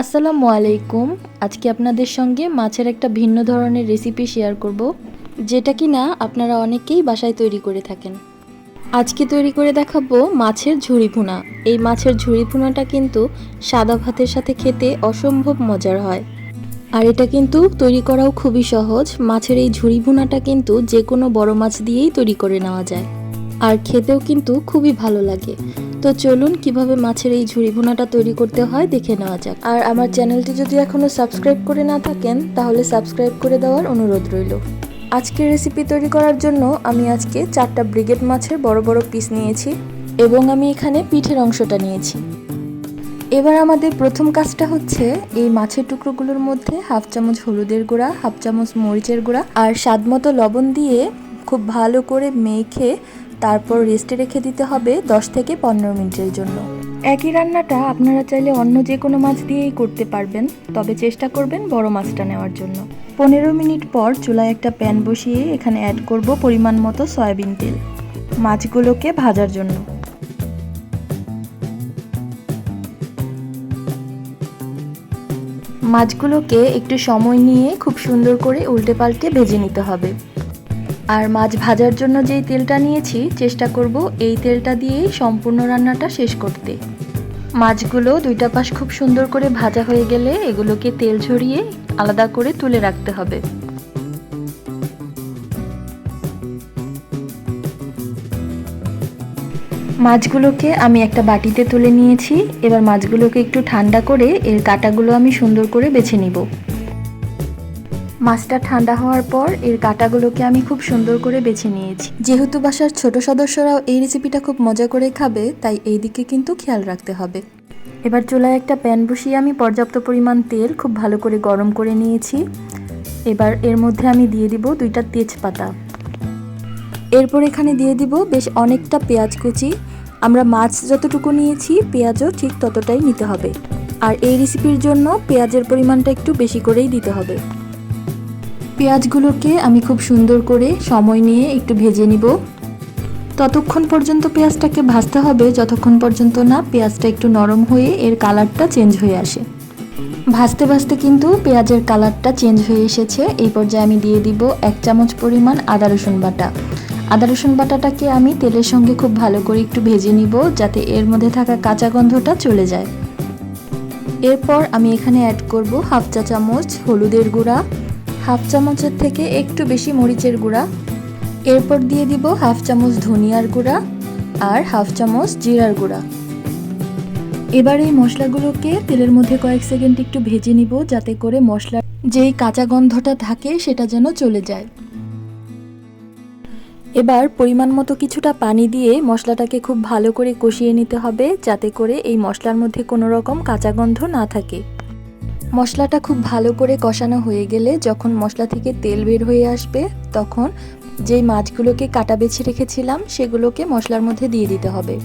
আসসালামু আলাইকুম। আজকে আপনাদের সঙ্গে মাছের একটা ভিন্ন ধরনের রেসিপি শেয়ার করব, যেটা কি না আপনারা অনেকেই বাসায় তৈরি করে থাকেন। আজকে তৈরি করে দেখাবো মাছের ঝুড়ি ভুনা। এই মাছের ঝুড়ি ভুনাটা কিন্তু সাদা ভাতের সাথে খেতে অসম্ভব মজার হয়। আর এটা কিন্তু তৈরি করাও খুবই সহজ। মাছের এই ঝুড়ি ভুনাটা কিন্তু যে কোনো বড় মাছ দিয়েই তৈরি করে নেওয়া যায়। আর খেতেও কিন্তু খুবই ভালো লাগে। তো চলুন কীভাবে মাছের এই ঝুড়ি ভুনাটা তৈরি করতে হয় দেখে নেওয়া যাক। আর আমার চ্যানেলটি যদি এখনও সাবস্ক্রাইব করে না থাকেন, তাহলে সাবস্ক্রাইব করে দেওয়ার অনুরোধ রইল। আজকের রেসিপি তৈরি করার জন্য আমি আজকে চারটা ব্রিগেড মাছের বড় বড় পিস নিয়েছি এবং আমি এখানে পিঠের অংশটা নিয়েছি। এবার আমাদের প্রথম কাজটা হচ্ছে এই মাছের টুকরোগুলোর মধ্যে হাফ চামচ হলুদের গুঁড়া, হাফ চামচ মরিচের গুঁড়া আর স্বাদমতো লবণ দিয়ে খুব ভালো করে মেখে তারপর রেস্টে রেখে দিতে হবে 10 থেকে পনেরো মিনিটের জন্য। একই রান্নাটা আপনারা চাইলে অন্য যে কোনো মাছ দিয়েই করতে পারবেন, তবে চেষ্টা করবেন বড় মাছটা নেওয়ার জন্য। পনেরো মিনিট পর চুলায় একটা প্যান বসিয়ে এখানে অ্যাড করব পরিমাণ মতো সয়াবিন তেল। মাছগুলোকে ভাজার জন্য। মাছগুলোকে একটু সময় নিয়ে খুব সুন্দর করে উল্টে পাল্টে ভেজে নিতে হবে। আর মাছ ভাজার জন্য যেই তেলটা নিয়েছি, চেষ্টা করব এই তেলটা দিয়েই সম্পূর্ণ রান্নাটা শেষ করতে। মাছগুলো দুইটা পাশ খুব সুন্দর করে ভাজা হয়ে গেলে এগুলোকে তেল ঝরিয়ে আলাদা করে তুলে রাখতে হবে। মাছগুলোকে আমি একটা বাটিতে তুলে নিয়েছি। এবার মাছগুলোকে একটু ঠান্ডা করে এর কাটাগুলো আমি সুন্দর করে বেছে নিব। মাছটা ঠান্ডা হওয়ার পর এর কাটাগুলোকে আমি খুব সুন্দর করে বেছে নিয়েছি। যেহেতু বাসার ছোট সদস্যরাও এই রেসিপিটা খুব মজা করে খাবে, তাই এই দিকে কিন্তু খেয়াল রাখতে হবে। এবার চুলায় একটা প্যান বসিয়ে আমি পর্যাপ্ত পরিমাণ তেল খুব ভালো করে গরম করে নিয়েছি। এবার এর মধ্যে আমি দিয়ে দিব দুইটা তেজপাতা। এরপর এখানে দিয়ে দিব বেশ অনেকটা পেঁয়াজ কুচি। আমরা মাছ যতটুকু নিয়েছি, পেঁয়াজও ঠিক ততটাই নিতে হবে। আর এই রেসিপির জন্য পেঁয়াজের পরিমাণটা একটু বেশি করেই দিতে হবে। পেঁয়াজগুলোকে আমি খুব সুন্দর করে সময় নিয়ে একটু ভেজে নিব। ততক্ষণ পর্যন্ত পেঁয়াজটাকে ভাজতে হবে, যতক্ষণ পর্যন্ত না পেঁয়াজটা একটু নরম হয়ে এর কালারটা চেঞ্জ হয়ে আসে। ভাজতে ভাজতে কিন্তু পেঁয়াজের কালারটা চেঞ্জ হয়ে এসেছে। এই পর্যায়ে আমি দিয়ে দিব এক চামচ পরিমাণ আদা রসুন বাটা। আদা রসুন বাটাটাকে আমি তেলের সঙ্গে খুব ভালো করে একটু ভেজে নিব, যাতে এর মধ্যে থাকা কাঁচা গন্ধটা চলে যায়। এরপর আমি এখানে অ্যাড করব হাফ চা চামচ হলুদের গুঁড়া হাফ চামচের থেকে একটু বেশি মরিচের গুঁড়া। এরপর দিয়ে দিব হাফ চামচ ধনিয়ার গুঁড়া আর হাফ চামচ জিরার গুঁড়া। এবার এই মশলাগুলোকে তেলের মধ্যে কয়েক সেকেন্ড একটু ভেজে নিব যাতে করে মশলার যেই কাঁচা গন্ধটা থাকে সেটা যেন চলে যায়। এবার পরিমাণ মতো কিছুটা পানি দিয়ে মশলাটাকে খুব ভালো করে কষিয়ে নিতে হবে যাতে করে এই মশলার মধ্যে কোনো রকম কাঁচা গন্ধ না থাকে। মশলাটা খুব ভালো করে কষানো হয়ে গেলে যখন মশলা থেকে তেল বের হয়ে আসবে, তখন যেই মাছগুলোকে কাটা বেছে রেখেছিলাম, সেগুলোকে মশলার মধ্যে দিয়ে দিতে হবে।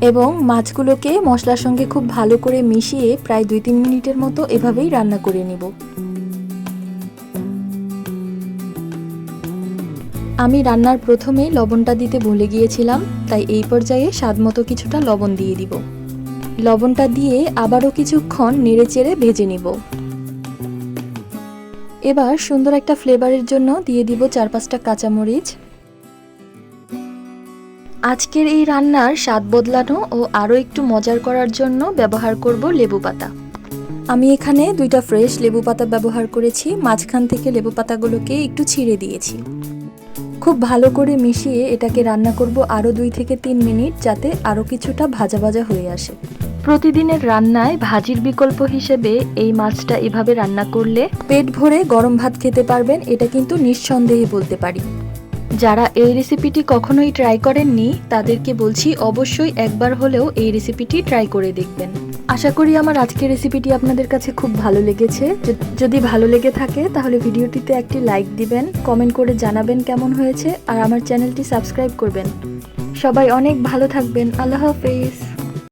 এবং মাছগুলোকে মশলার সঙ্গে খুব ভালো করে মিশিয়ে প্রায় দুই তিন মিনিটের মতো এভাবেই রান্না করে নিব। আমি রান্নার প্রথমে লবণটা দিতে ভুলে গিয়েছিলাম, তাই এই পর্যায়ে স্বাদ মতো কিছুটা লবণ দিয়ে দিব। লবণটা দিয়ে আবারও কিছুক্ষণ নেড়েচেড়ে ভেজে নিব। এবার সুন্দর একটা ফ্লেভারের জন্য দিয়ে দিব চার পাঁচটা কাঁচামরিচ। আজকের এই রান্নার স্বাদ বদলানো ও আরও একটু মজার করার জন্য ব্যবহার করব লেবু পাতা। আমি এখানে দুইটা ফ্রেশ লেবু পাতা ব্যবহার করেছি, মাঝখান থেকে লেবু পাতাগুলোকে একটু ছিঁড়ে দিয়েছি। খুব ভালো করে মিশিয়ে এটাকে রান্না করব আরও দুই থেকে তিন মিনিট যাতে আরও কিছুটা ভাজা ভাজা হয়ে আসে। প্রতিদিনের রান্নায় ভাজির বিকল্প হিসেবে এই মাছটা এভাবে রান্না করলে পেট ভরে গরম ভাত খেতে পারবেন, এটা কিন্তু নিঃসন্দেহে বলতে পারি। যারা এই রেসিপিটি কখনোই ট্রাই করেননি, তাদেরকে বলছি অবশ্যই একবার হলেও এই রেসিপিটি ট্রাই করে দেখবেন। আশা করি আমার আজকের রেসিপিটি আপনাদের কাছে খুব ভালো লেগেছে। যদি ভালো লেগে থাকে, তাহলে ভিডিওটিতে একটি লাইক দিবেন, কমেন্ট করে জানাবেন কেমন হয়েছে, আর আমার চ্যানেলটি সাবস্ক্রাইব করবেন। সবাই অনেক ভালো থাকবেন, আল্লাহ হাফেজ।